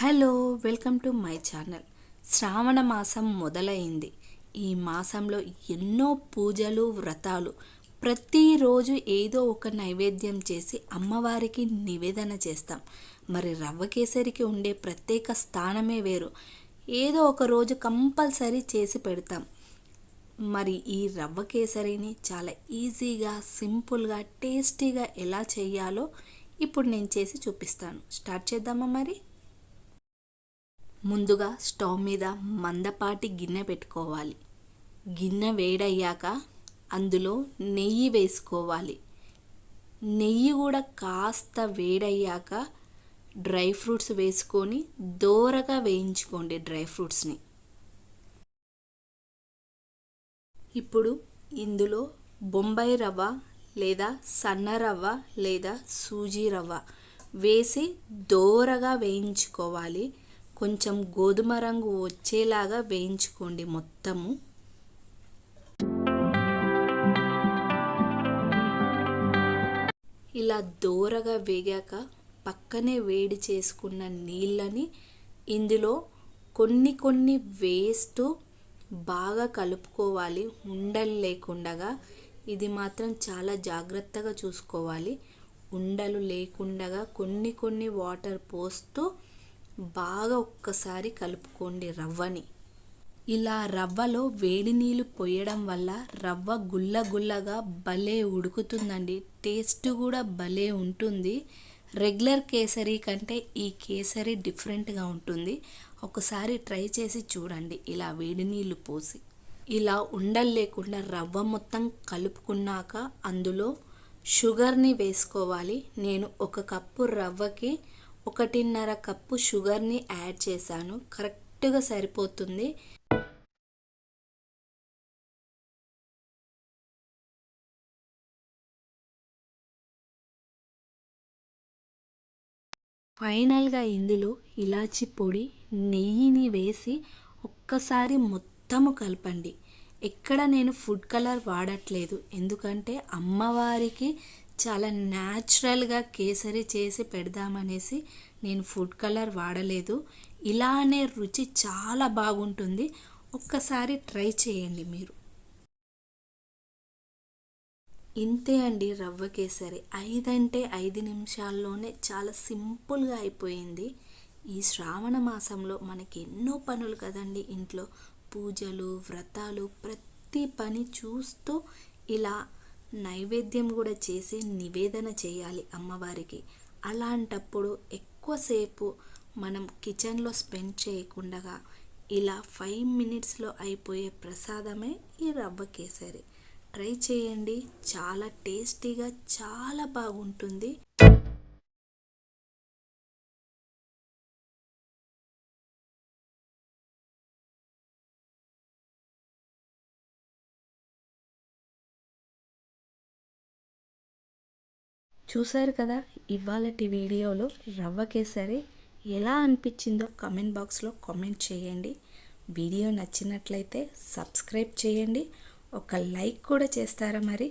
Hello welcome to my channel. శ్రావణ మాసం మొదలైంది. ఈ మాసంలో ఎన్నో పూజలు వ్రతాలు. ప్రతిరోజు ఏదో ఒక నైవేద్యం చేసి అమ్మవారికి నివేదన చేస్తాం. మరి రవ్వ కేసరికి ఉండే ప్రత్యేక స్థానమే వేరు. ఏదో ఒక రోజు కంపల్సరీ చేసి పెడతాం. మరి ఈ రవ్వ కేసరిని చాలా ఈజీగా సింపుల్గా టేస్టీగా ఎలా చేయాలో ఇప్పుడు నేను చేసి చూపిస్తాను. స్టార్ట్ చేద్దామా మరి? ముందుగా స్టవ్ మీద మందపాటి గిన్నె పెట్టుకోవాలి. గిన్నె వేడయ్యాక అందులో నెయ్యి వేసుకోవాలి. నెయ్యి కూడా కాస్త వేడయ్యాక డ్రై ఫ్రూట్స్ వేసుకొని దోరగా వేయించుకోండి డ్రై ఫ్రూట్స్ని. ఇప్పుడు ఇందులో బొంబాయి రవ్వ లేదా సన్న రవ్వ లేదా సూజీ రవ్వ వేసి దోరగా వేయించుకోవాలి. కొంచెం గోధుమ రంగు వచ్చేలాగా వేయించుకోండి మొత్తము. ఇలా దోరగా వేగాక పక్కనే వేడి చేసుకున్న నీళ్ళని ఇందులో కొన్ని కొన్ని వేస్తూ బాగా కలుపుకోవాలి. ఉండలు లేకుండగా ఇది మాత్రం చాలా జాగ్రత్తగా చూసుకోవాలి. ఉండలు లేకుండగా కొన్ని కొన్ని వాటర్ పోస్తూ బాగా ఒక్కసారి కలుపుకోండి రవ్వని. ఇలా రవ్వలో వేడి నీళ్ళు పోయడం వల్ల రవ్వ గుల్ల గుల్లగా భలే ఉడుకుతుందండి. టేస్ట్ కూడా భలే ఉంటుంది. రెగ్యులర్ కేసరి కంటే ఈ కేసరి డిఫరెంట్గా ఉంటుంది. ఒకసారి ట్రై చేసి చూడండి. ఇలా వేడి నీళ్ళు పోసి. ఇలా ఉండలు లేకుండా రవ్వ మొత్తం కలుపుకున్నాక అందులో షుగర్ని వేసుకోవాలి. నేను ఒక కప్పు రవ్వకి ఒకటిన్నర కప్పు షుగర్ని యాడ్ చేశాను. కరెక్ట్గా సరిపోతుంది. ఫైనల్గా ఇందులో ఇలాచి పొడి నెయ్యిని వేసి ఒక్కసారి మొత్తము కలపండి. ఎక్కడ నేను ఫుడ్ కలర్ వాడట్లేదు. ఎందుకంటే అమ్మవారికి చాలా న్యాచురల్గా కేసరి చేసి పెడదామనేసి నేను ఫుడ్ కలర్ వాడలేదు. ఇలానే రుచి చాలా బాగుంటుంది. ఒక్కసారి ట్రై చేయండి మీరు. ఇంతే అండి రవ్వ కేసరి. ఐదంటే ఐదు నిమిషాల్లోనే చాలా సింపుల్గా అయిపోయింది. ఈ శ్రావణ మాసంలో మనకి ఎన్నో పనులు కదండి ఇంట్లో. పూజలు వ్రతాలు ప్రతి పని చూస్తూ ఇలా నైవేద్యం కూడా చేసి నివేదన చేయాలి అమ్మవారికి. అలాంటప్పుడు ఎక్కువసేపు మనం కిచెన్లో స్పెండ్ చేయకుండా ఇలా ఫైవ్ మినిట్స్లో అయిపోయే ప్రసాదమే ఈ రవ్వ కేసరి. ట్రై చేయండి. చాలా టేస్టీగా చాలా బాగుంటుంది. చూశారు కదా ఇవాళటి వీడియోలో రవ్వ కేసరి ఎలా అనిపించిందో కమెంట్ బాక్స్లో కామెంట్ చేయండి. వీడియో నచ్చినట్లయితే సబ్స్క్రైబ్ చేయండి. ఒక లైక్ కూడా చేస్తారా మరి?